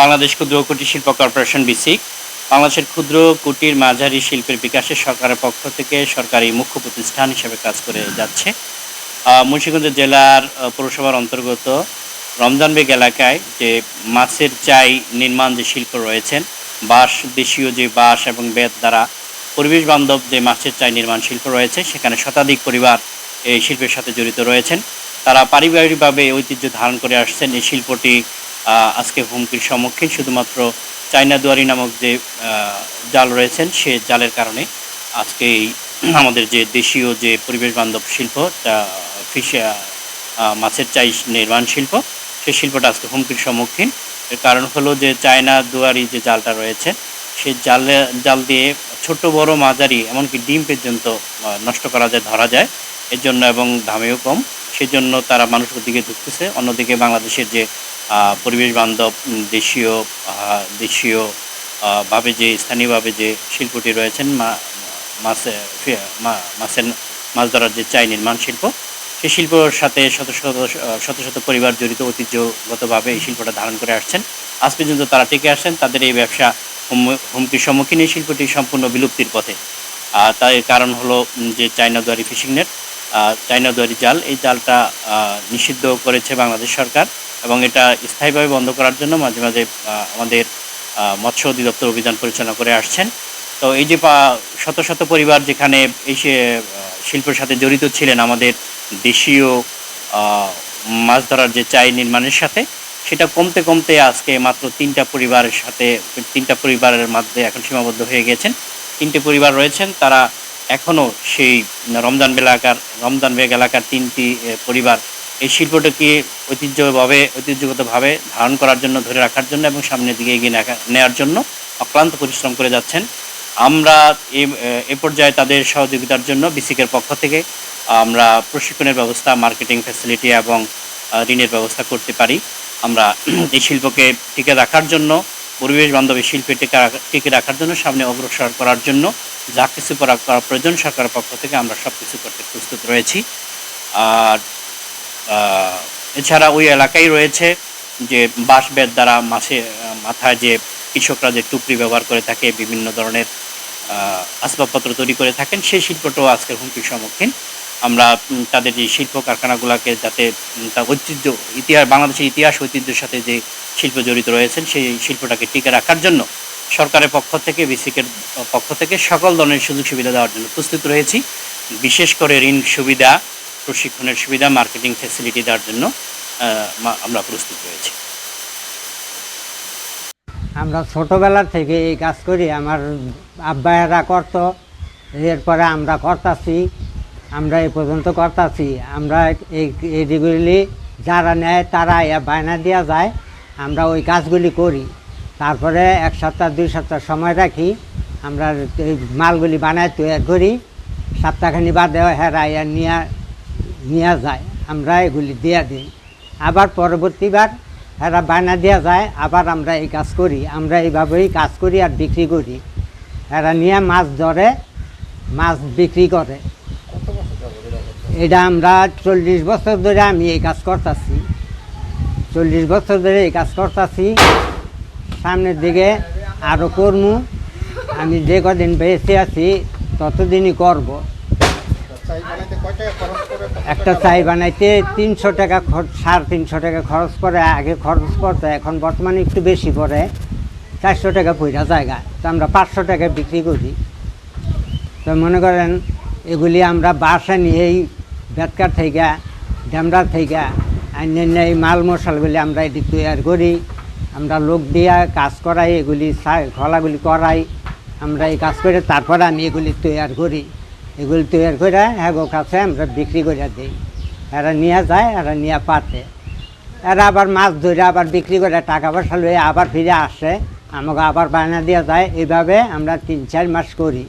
বাংলাদেশ ক্ষুদ্র কুটির শিল্প কর্পোরেশন বিসিক বাংলাদেশের ক্ষুদ্র কুটির মাঝারি শিল্পের বিকাশে সরকারের পক্ষ থেকে সরকারি মুখ্য প্রতিষ্ঠান হিসেবে কাজ করে যাচ্ছে। মুন্সিগঞ্জ জেলার পৌরসভার অন্তর্গত রমজানবেগ এলাকায় যে মাছের চাই নির্মাণ যে শিল্প রয়েছেন, বাঁশ, দেশীয় যে বাঁশ এবং বেত দ্বারা পরিবেশ বান্ধব যে মাছের চাই নির্মাণ শিল্প রয়েছে, সেখানে শতাধিক পরিবার এই শিল্পের সাথে জড়িত রয়েছেন। তারা পারিবারিকভাবে ঐতিহ্য ধারণ করে আসছেন এই শিল্পটি আজকে হুমকির সম্মুখীন শুধুমাত্র চায়না দুয়ারি নামক যে জাল রয়েছেন, সে জালের কারণে আজকে আমাদের যে দেশীয় যে পরিবেশ বান্ধব শিল্প মাছের চাই নির্মাণ শিল্প সেই শিল্পটা আজকে হুমকির সম্মুখীন। এর কারণ হলো যে চায়না দুয়ারি যে জালটা রয়েছে সেই জালে, জাল দিয়ে ছোট, বড় মাঝারি, এমনকি ডিম পর্যন্ত নষ্ট করা যায়, ধরা যায়। এর জন্য এবং দামেও কম। সেজন্য তারা মানুষের দিকে ঢুকতেছে অন্যদিকে বাংলাদেশের যে পরিবেশ বান্ধব দেশীয় দেশীয় ভাবে যে স্থানীয়ভাবে যে শিল্পটি রয়েছেন মাছে মাছের, মাছ ধরার যে চাই নির্মাণ শিল্প, সেই শিল্পর সাথে শত শত শত শত পরিবার জড়িত ঐতিহ্যগতভাবে এই শিল্পটা ধারণ করে আসছেন। আজ পর্যন্ত তারা টিকে আসছেন, তাদের এই ব্যবসা হুম- হুমকির সম্মুখীন এই শিল্পটি সম্পূর্ণ বিলুপ্তির পথে। তার কারণ হলো যে চায়না দুয়ারি ফিশিং নেট চায়না দুয়ারি জাল, এই জালটা নিষিদ্ধ করেছে বাংলাদেশ সরকার। এবং এটা স্থায়ীভাবে বন্ধ করার জন্য মাঝে মাঝে আমাদের মৎস্য অধিদপ্তর অভিযান পরিচালনা করে আসছেন। তো এই যে শত শত পরিবার যেখানে এই শিল্পের সাথে জড়িত ছিলেন আমাদের দেশীয় মাছ ধরার যে চাই নির্মাণের সাথে, সেটা কমতে কমতে আজকে মাত্র তিনটা পরিবারের সাথে, তিনটা পরিবারের মধ্যে এখন সীমাবদ্ধ হয়ে গেছেন। তিনটে পরিবার রয়েছেন, তারা এখনও সেই রমজান এলাকার রমজান বেগ এলাকার তিনটি পরিবার এই শিল্পটাকে ঐতিহ্যভাবে, ঐতিহ্যগতভাবে ধারণ করার জন্য, ধরে রাখার জন্য এবং সামনের দিকে এগিয়ে নেওয়ার জন্য অক্লান্ত পরিশ্রম করে যাচ্ছেন। আমরা এ- পর্যায়ে তাদের সহযোগিতার জন্য বিসিকের পক্ষ থেকে আমরা প্রশিক্ষণের ব্যবস্থা, মার্কেটিং ফ্যাসিলিটি এবং ঋণের ব্যবস্থা করতে পারি। আমরা এই শিল্পকে টিকে রাখার জন্য, পরিবেশ বান্ধব শিল্পে টিকে টিকে রাখার জন্য, সামনে অগ্রসর করার জন্য যা কিছু করা প্রয়োজন সরকারের পক্ষ থেকে আমরা সব কিছু করতে প্রস্তুত রয়েছি। আর এছাড়া ওই এলাকায় রয়েছে যে বাঁশ বেত দ্বারা আহ, মাথায় যে কৃষকরা যে টুকরি ব্যবহার করে থাকে বিভিন্ন ধরনের আসবাবপত্র তৈরি করে থাকেন সেই শিল্পটাও আজকের হুমকির সম্মুখীন। আমরা তাদের যে শিল্প কারখানাগুলোকে যাতে তার ঐতিহ্য ইতিহাস বাংলাদেশের ইতিহাস ঐতিহ্যের সাথে যে শিল্প জড়িত রয়েছেন সেই শিল্পটাকে টিকে রাখার জন্য সরকারের পক্ষ থেকে বিসিকের পক্ষ থেকে সকল ধরনের সুযোগ সুবিধা দেওয়ার জন্য প্রস্তুত রয়েছি। বিশেষ করে ঋণ সুবিধা প্রশিক্ষণের সুবিধা মার্কেটিং ফ্যাসিলিটি দেওয়ার জন্য আমরা প্রস্তুত রয়েছি। আমরা ছোটোবেলা থেকে এই কাজ করি, আমার আব্বায়েরা করতো, এরপরে আমরা করতাছি, আমরা এই পর্যন্ত করতাছি, আমরা এই এইগুলি যারা নেয় তারা বায়না দেওয়া যায়, আমরা ওই কাজগুলি করি। তারপরে এক সপ্তাহ, দুই সপ্তাহ সময় রাখি, আমরা এই মালগুলি বানায় তৈরি করি, সপ্তাহখানি বাদে হেরা নিয়ে নিয়ে যায় আমরা এগুলি দিয়ে দিই। আবার পরবর্তীবার এরা বায়না দেওয়া যায়, আবার আমরা এই কাজ করি, আমরা এইভাবেই কাজ করি আর বিক্রি করি। এরা নিয়ে মাছ ধরে, মাছ বিক্রি করে। এটা আমরা চল্লিশ বছর ধরে আমি এই কাজ করতেছি। চল্লিশ বছর ধরে এই কাজ করতেছি। সামনের দিকে আরও করমু। আমি যে কদিন বেঁচে আছি, ততদিনই করব। একটা চাই বানাইতে তিনশো টাকা সাড়ে তিনশো টাকা খরচ পড়ে আগে খরচ পড়তো, এখন বর্তমানে একটু বেশি পড়ে। চারশো টাকা পয়সা জায়গা, তো আমরা পাঁচশো টাকা বিক্রি করি। তো মনে করেন, এগুলি আমরা বাসা নিয়েই, বেতকার থেকে ড্যামরা থেকে অন্যান্য এই মাল মশালগুলি আমরা এটি তৈরি করি। আমরা লোক দিয়া কাজ করাই, এগুলি খোলাগুলি করাই। আমরা এই কাজ করে তারপরে আমি এগুলি তৈরি করি। এগুলি তৈরি করে হ্যাগো কাছে আমরা বিক্রি করে দিই। এরা নিয়ে যায়, এরা নিয়ে পাতে। এরা আবার মাছ ধরে আবার বিক্রি করে টাকা পয়সা লয়ে আবার ফিরে আসে। আমাকে আবার বায়না দেওয়া যায়। এইভাবে আমরা তিন, চার মাস করি।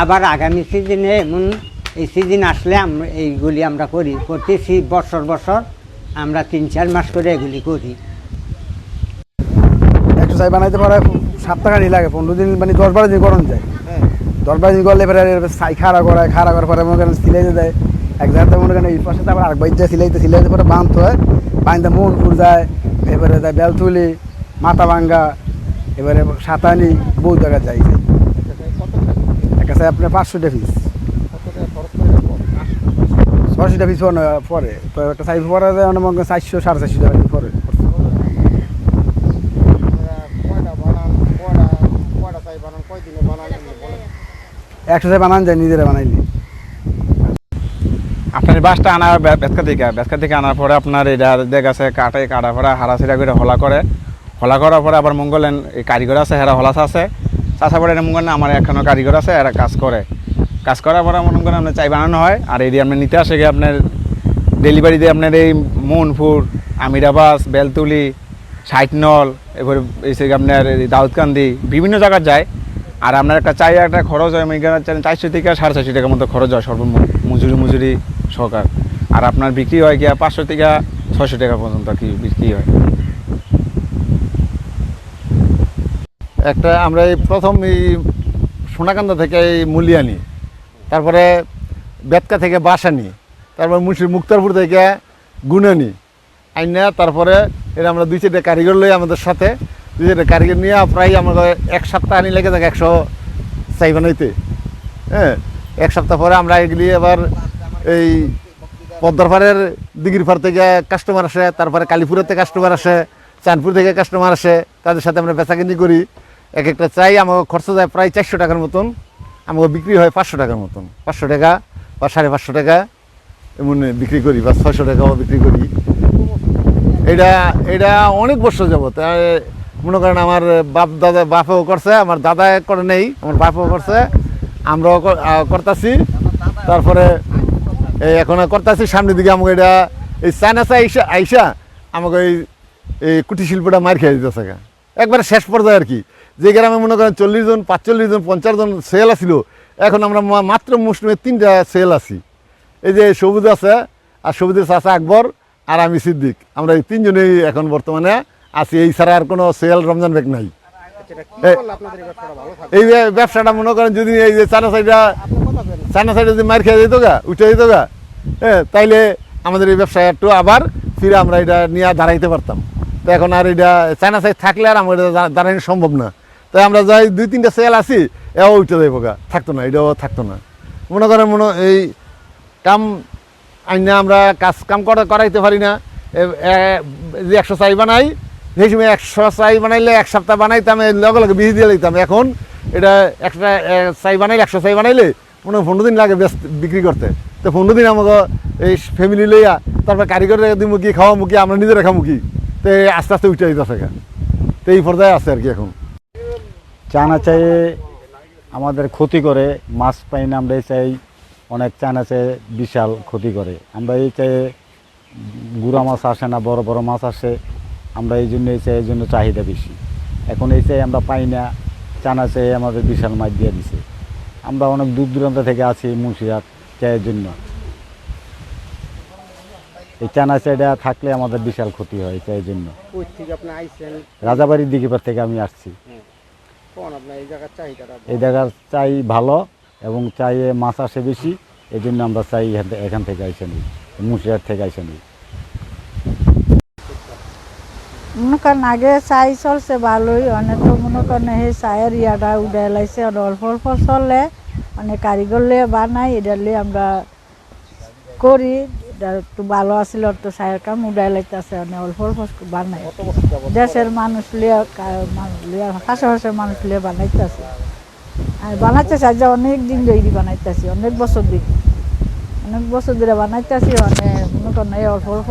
আবার আগামী সিজনে এমন এই সিজন আসলে আমরা এইগুলি আমরা করি। প্রতি বছর বছর আমরা তিন, চার মাস করে এগুলি করি। একশো চাই বানাইতে পারে সাত টাকা নি লাগে, পনেরো দিন মানে দশ বারো দিন গরম যায়। দিন করলে এবারে চাই খাড়া করায় খাড়া করার পরে মনে করেন সিলাইতে দেয় এক জায়গাতে মনে করেন এই পাশে আবার আরেক বাইর যায় সিলাইতে সিলাইতে পরে বাঁধতে হয়। বাঁধতে ফুর যায়, এবারে যায় বেল তুলি মাথা ভাঙ্গা এবারে সাতানি বহু জায়গায় যাই। যাই একটা চাই আপনার পাঁচশো পিস ছশোটা পিস পরে তো একটা সাইজ পরে যায়, মনে করেন চারশো, সাড়ে চারশো টাকা পরে। চাই বানান যায়, নিজেরা বানাইলি আপনার বাসটা আনা বেতকা থেকে বেতকা থেকে আনার পরে আপনার এটা দেখা আছে কাটে কাটা পরে হারা সিরা করে হলা করে। হলা করার পরে আবার মঙ্গলেন, এই কারিগর আছে, হেরা হলাস আছে। চাষা পরে মঙ্গল না আমার এখনও কারিগর আছে, এরা কাজ করে। কাজ করার পরে মনে করেন আপনার চাই বানানো হয়, আর এটি আপনার নিতে আসে গিয়ে আপনার ডেলিভারি দিয়ে আপনার এই মনপুর আমিরাবাস, বেলতুলি, সাইটনল এবার এই সে আপনার এই দাউদকান্দি, বিভিন্ন জায়গায় যায়। আর আপনার একটা চাই, একটা খরচ হয় এখানে চারশো থেকে সাড়ে চারশো টাকার মতো খরচ হয় সর্ব মজুরি মজুরি সহকার। আর আপনার বিক্রি হয় গিয়া পাঁচশো থেকে ছয়শো টাকা পর্যন্ত কি বিক্রি হয়। একটা আমরা এই প্রথম এই সোনাকান্দা থেকে এই মুলি আনি, তারপরে বেতকা থেকে বাস আনি, তারপরে মুন্সির মুক্তারপুর থেকে গুণ আনি, আইনা তারপরে এটা আমরা দুই চারটে কারিগর লই আমাদের সাথে চারটে কারিগর নিয়ে প্রায় আমাদের এক সপ্তাহ আনি লেগে থাকে, একশো চাই বানাইতে হ্যাঁ এক সপ্তাহ পরে আমরা এগুলি আবার এই পদ্মার পাড়ের দিঘির পাড় থেকে কাস্টমার আসে, তারপরে কালীপুরের থেকে কাস্টমার আসে, চাঁদপুর থেকে কাস্টমার আসে, তাদের সাথে আমরা বেচাকেনি করি। এক একটা চাই আমাকে খরচ যায় প্রায় চারশো টাকার মতন, আমাকে বিক্রি হয় পাঁচশো টাকার মতন। পাঁচশো টাকা বা সাড়ে পাঁচশো টাকা এমন বিক্রি করি বা ছয়শো টাকাও বিক্রি করি। এটা এটা অনেক বছর যাবত। মনে করেন আমার বাপ দাদা, বাপেও করছে, আমার দাদা করে নেই, আমার বাপও করছে। আমরাও করতাছি। তারপরে এই এখন করতেছি, সামনের দিকে আমাকে এটা, এই চায়নাসা আইসা আইসা আমাকে এই এই কুটির শিল্পটা মার খেয়ে দিতেছে। একবারে শেষ পর্যায়ে আর কি। যে গ্রামে মনে করেন চল্লিশ জন, পাঁচচল্লিশ জন, পঞ্চাশ জন সেল আছিল, এখন আমরা মাত্র মুসলিমের তিনটা সেল আছি। এই যে সবুজ আছে, আর সবুজের চাষা আকবর আর আমি সিদ্দিক। আমরা এই তিনজনেই এখন বর্তমানে আছি। এই ছাড়া আর কোনো সেল রমজান ব্যাগ নাই। এ- এই ব্যবসাটা মনে করেন যদি এই যে চানা সাইডটা চায়না সাইডে যদি মার খেয়ে যেত গা উঠে যেত গা হ্যাঁ তাইলে আমাদের এই ব্যবসায় একটু আবার ফিরে আমরা এটা নিয়ে দাঁড়াইতে পারতাম। তো এখন আর এটা চায়না সাইড থাকলে আর আমার এটা দাঁড়ানো সম্ভব না। তাই আমরা যাই দুই তিনটা সেল আছি এও উঠে যাইব গা। থাকতো না এটাও থাকতো না। মনে করেন মনে এই কাম আইনা আমরা কাজ কাম করা করাইতে পারি না। যে একশো চাই বানাই, সেই সময় একশো চাই বানাইলে এক সপ্তাহ বানাইতাম লগে লগে বিষ দিয়ে দিতাম এখন এটা একটা চাই বানাইলে, একশো চাই বানাইলে মনে হয় পনেরো দিন লাগে ব্যস্ত বিক্রি করতে। তো পনেরো দিন আমাকে এই ফ্যামিলি লইয়া তারপর কারিগর দিই মুখি খাওয়া মুখি আমরা নিজেরা খাওয়া মুখি তো আস্তে আস্তে উঠে থাকে তো এই পর্যায়ে আছে আর কি এখন। চানা চাই আমাদের ক্ষতি করে, মাছ পাই না, আমরা চাই অনেক চানা চাই বিশাল ক্ষতি করে। আমরা এই চাই গুড়া মাছ আসে না বড় বড় মাছ আসে আমরা এই জন্য এই চাই এই জন্য চাহিদা বেশি। এখন এই চাই আমরা পাই না চানা চাই আমাদের বিশাল মাছ দিয়ে দিছে। আমরা অনেক দূর দূরান্ত থেকে আছি মুন্সিরহাট চায়ের জন্য। এই চানা চাইটা থাকলে আমাদের বিশাল ক্ষতি হয় এই চায়ের জন্য। রাজাবাড়ির দিকে থেকে আমি আসছি। এই জায়গার এই জায়গার চাই ভালো এবং চাইয়ে মাছ আসে বেশি। এই জন্য আমরা চাই এখান থে- এখান থেকে আইসে নিই থেকে আইসে নিই মনে করেন আগে চাই চলছে ভালোই অনেক তো মনে করেন সেই চায়ের ইয়াটা উঠাই লাইছে আর অল্প অল্প চলে অনেক কারিগর লিয়ে বানাই এটা লিয়ে আমরা করি এটা একটু ভালো আছিল তো চায়ের কাম উঠাই লাইতেছে অনেক অল্প অল্প বানাই। দেশের মানুষ লিয়ে লিয়ে আশেপাশের মানুষ লিয়ে বানাইতেছে। আর বানাইতে চাই যে অনেক দিন ধরে বানাইতেছি অনেক বছর দিন অনেক বছর ধরে বানাইতেছি অনেক মনে এই অল্প অল্প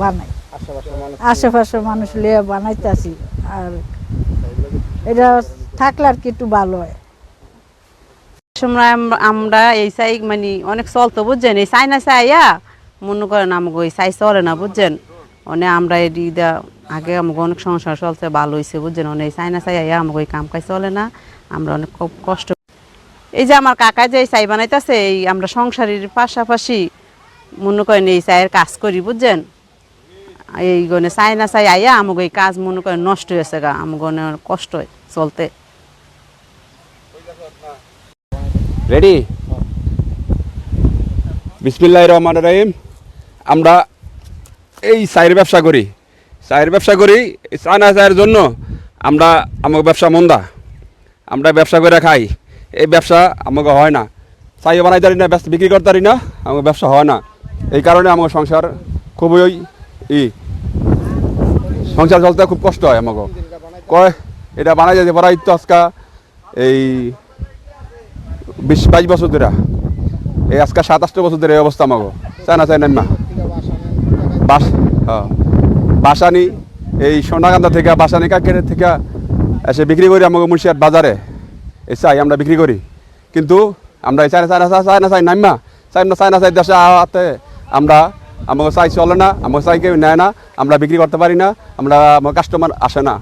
বানাই। আশেপাশের মানুষ লিয়ে বানাইতেছি, আর এটা থাকলে আর কি একটু ভালো হয়। আমরা এই সাই মানে অনেক চলতো, বুঝছেন? এই চাই না চাইয়া মনে করেন আমাকে ওই চাই চলে না, বুঝছেন? অনেক আমরা এই আগে আমাকে অনেক সংসার চলছে, ভালো হয়েছে বুঝছেন? অনেক চাই না চাইয়া আমাকে ওই কাম কাজ চলে না। আমরা অনেক কষ্ট এই যে আমার কাকা যে চাই বানাইতেছে, এই আমরা সংসারের পাশাপাশি মনে করেন এই চায়ের কাজ করি, বুঝছেন? এই গনে চাই না চাই আইয়া আমাকে এই কাজ মনে করেন নষ্ট হয়েছে গা আমাকে কষ্ট চলতে। রেডি বিসমিল্লাহ রহমান রহিম। আমরা এই চায়ের ব্যবসা করি। চায়ের ব্যবসা করি চায়না চায়ের জন্য আমরা আমাকে ব্যবসা মন্দা। আমরা ব্যবসা করে খাই। এই ব্যবসা আমাকে হয় না। চাইও বানাই পারি না ব্যবসা বিক্রি করতে পারি না, আমাকে ব্যবসা হয় না। এই কারণে আমার সংসার খুবই ই। সংসার চলতে খুব কষ্ট হয় আমাকে। কয়, এটা বানাই যেতে পারা তো আজকা এই বিশ, বাইশ বছর ধরে। এই আজকে সাতাশটা বছর ধরে এই অবস্থা আমাকে। চায়না চাই না বাস হ্যাঁ। বাসানি, এই সোনাকান্দা থেকে, বাসানি কাকের থেকে এসে বিক্রি করি আমাকে মুর্শিদাবাদ বাজারে এই চাই আমরা বিক্রি করি। কিন্তু আমরা এই চাই না চাই না চাই না চাই না চাই দেশে আতে আমরা আমাকে চাই চলে না, আমাকে চাই কেউ নেয় না, আমরা বিক্রি করতে পারি না, আমরা আমার কাস্টমার আসে না।